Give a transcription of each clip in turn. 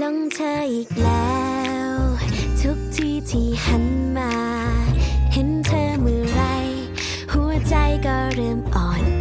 หลงเธออีกแล้ว ทุกที่ที่หันมา เห็นเธอเมื่อไร หัวใจก็เริ่มอ่อน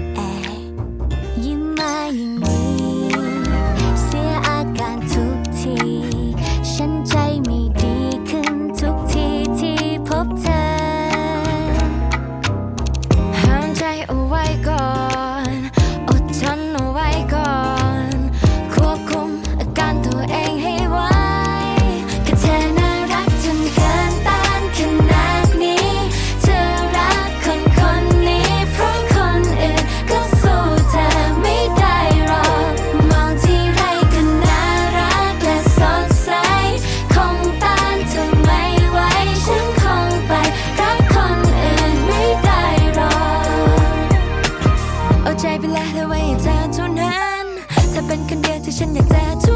ฉั的อ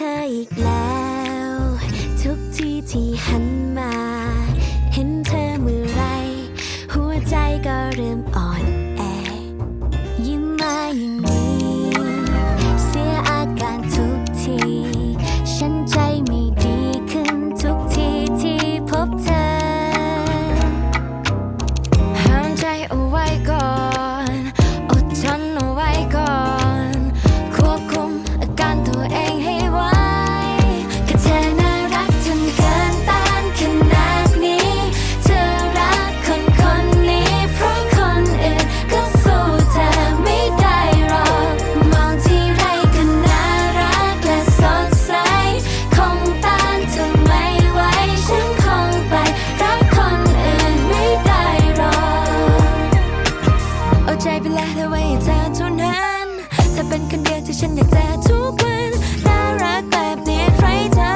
ธออีกแล้ว ทุกที่ที่หันมา เห็นเธอเมื่อไร หัวใจก็เริ่มอ่อนแอ ยิ้มมาอย่างนี้ เสียอาการทุกที ฉันใจ ใจไปแล้วแล้วไว้เธอเท่านั้นเธอเป็นคนเดียวที่ฉันอยากเจอทุกวันน่ารักแบบนี้ใครจะ